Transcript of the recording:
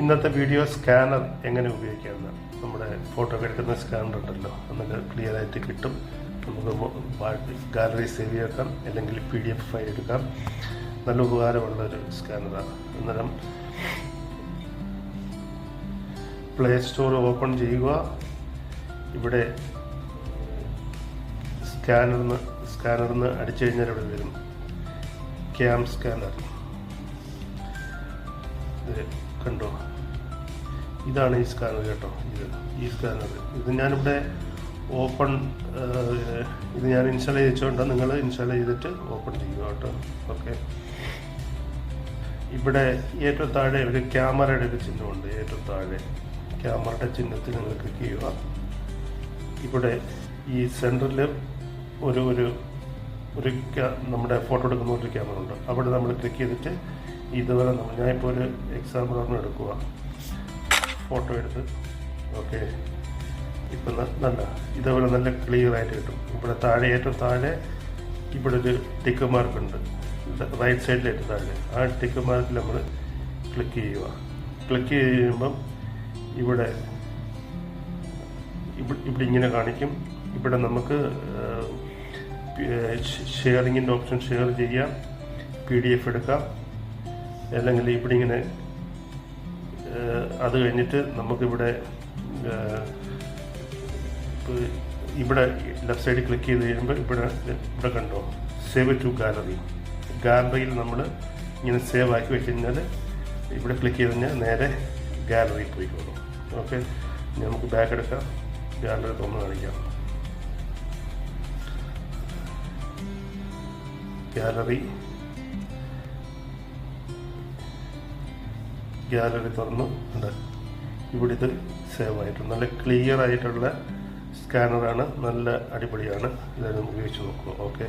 ഇന്നത്തെ video scanner എങ്ങനെ ഉപയോഗിക്കാമെന്ന്. നമ്മുടെ ഫോട്ടോ എടുക്കുന്ന സ്കാനർ ഉണ്ടല്ലോ. നമുക്ക് ക്ലിയർ ആയിട്ട് കിട്ടും. നമുക്ക് ഗാലറി സേവ് ചെയ്യാക്കാം. അല്ലെങ്കിൽ പി ഡി എഫ് ഫയൽ എടുക്കാം. നല്ല ഉപകാരമുള്ള ഒരു സ്കാനറാണ് അന്നേരം പ്ലേ സ്റ്റോർ ഓപ്പൺ ചെയ്യുക. ഇവിടെ സ്കാനറിന്ന് സ്കാനറിന്ന് അടിച്ചു കഴിഞ്ഞാൽ ഇവിടെ വരും. ക്യാം സ്കാനർ കണ്ടോ? ഇതാണ് ഈ സ്കാനർ കേട്ടോ ഇത് ഈ സ്കാനർ ഇത് ഞാനിവിടെ ഓപ്പൺ ഇത് ഞാൻ ഇൻസ്റ്റാൾ ചെയ്തുകൊണ്ട് നിങ്ങൾ ഇൻസ്റ്റാൾ ചെയ്തിട്ട് ഓപ്പൺ ചെയ്യുക കേട്ടോ. ഓക്കെ ഇവിടെ ഏറ്റവും താഴെ ഒരു ക്യാമറയുടെ ഒരു ചിഹ്നമുണ്ട് ഏറ്റവും താഴെ. ക്യാമറയുടെ ചിഹ്നത്തിൽ നിങ്ങൾ ക്ലിക്ക് ചെയ്യുക. ഇവിടെ ഈ സെന്ററിൽ ഒരു ഒരു ഒരു നമ്മുടെ ഫോട്ടോ എടുക്കുന്ന ഒരു ക്യാമറ ഉണ്ട്. അവിടെ നമ്മൾ ക്ലിക്ക് ചെയ്തിട്ട് ഇതുവരെ നമ്മൾ ഞാനിപ്പോൾ ഒരു എക്സാമ്പിൾ ഒന്ന് എടുക്കുക. ഫോട്ടോ എടുത്ത്. ഓക്കെ. ഇപ്പം നല്ല. ഇതേപോലെ നല്ല ക്ലിയർ ആയിട്ട് കിട്ടും. ഇവിടെ താഴെ ഏറ്റവും താഴെ ഇവിടെ ഒരു ടിക്ക് മാർക്ക് ഉണ്ട്. റൈറ്റ് സൈഡിലേക്ക് താഴെ. ആ ടിക്ക് മാർക്കിൽ നമ്മൾ ക്ലിക്ക് ചെയ്യുക. ക്ലിക്ക് ചെയ്യുമ്പം ഇവിടെ ഇവിടെ ഇങ്ങനെ കാണിക്കും. ഇവിടെ നമുക്ക് ഷെയറിങ്ങിന്റെ ഓപ്ഷൻ ഷെയർ ചെയ്യാം പി ഡി എഫ് എടുക്കാം അല്ലെങ്കിൽ ഇവിടെ ഇങ്ങനെ അത് കഴിഞ്ഞിട്ട് നമുക്കിവിടെ ഇവിടെ ലെഫ്റ്റ് സൈഡിൽ ക്ലിക്ക് ചെയ്ത് കഴിയുമ്പോൾ ഇവിടെ ഇവിടെ കണ്ടോ? Save to gallery. ഗാലറിയിൽ നമ്മൾ ഇങ്ങനെ സേവ് ആക്കി വെച്ച് കഴിഞ്ഞാൽ ഇവിടെ ക്ലിക്ക് ചെയ്ത് കഴിഞ്ഞാൽ നേരെ ഗാലറിയിൽ പോയിക്കോളും. ഓക്കെ? നമുക്ക് ബാക്ക് എടുക്കാം. ഗാലറി തുറന്ന് കാണിക്കാം. ഗാലറി. ഗാലറി തുറന്നു. ഉണ്ട് ഇവിടെ ഇത് സേവ് ആയിട്ടുണ്ട്. നല്ല ക്ലിയർ ആയിട്ടുള്ള സ്കാനറാണ് നല്ല അടിപൊളിയാണ്. ഇതെല്ലാം ഉപയോഗിച്ച് നോക്കുക ഓക്കെ